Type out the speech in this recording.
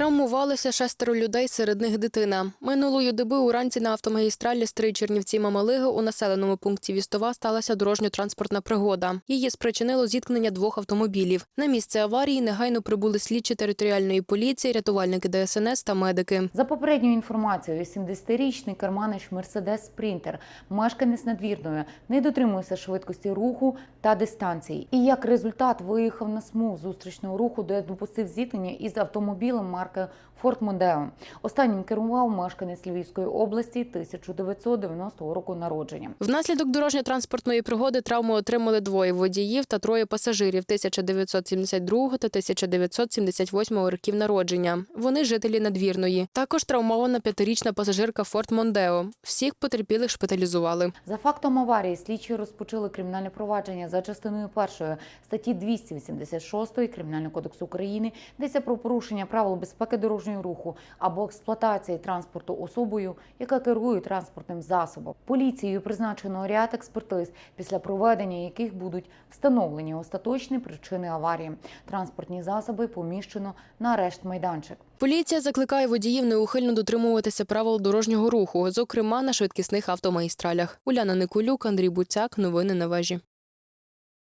Травмувалися шестеро людей, серед них дитина. Минулої доби уранці на автомагістралі Стрий Чернівці Мамалиги у населеному пункті Вістова сталася дорожньо-транспортна пригода. Її спричинило зіткнення двох автомобілів. На місце аварії негайно прибули слідчі територіальної поліції, рятувальники ДСНС та медики. За попередньою інформацією, 70-річний керманич Мерседес Спринтер, мешканець надвірної, не дотримується швидкості руху та дистанції. І як результат виїхав на смуг зустрічного руху, де допустив зіткнення із автомобілем марки Ford Mondeo. Останнім керував мешканець Львівської області 1990 року народження. Внаслідок дорожньо-транспортної пригоди травму отримали двоє водіїв та троє пасажирів 1972 та 1978 років народження. Вони жителі надвірної. Також травмована п'ятирічна пасажирка Форт Мондео. Всіх потерпілих шпиталізували. За фактом аварії слідчі розпочали кримінальне провадження за частиною першої статті 286 Кримінального кодексу України, йдеться про порушення правил безпеки дорожнього руху або експлуатації транспорту особою, яка керує транспортним засобом. Поліцією призначено ряд експертиз, після проведення яких будуть встановлені остаточні причини аварії. Транспортні засоби поміщено на арешт майданчик. Поліція закликає водіїв неухильно дотримуватися правил дорожнього руху, зокрема на швидкісних автомагістралях. Уляна Никулюк, Андрій Буцяк. Новини на вежі.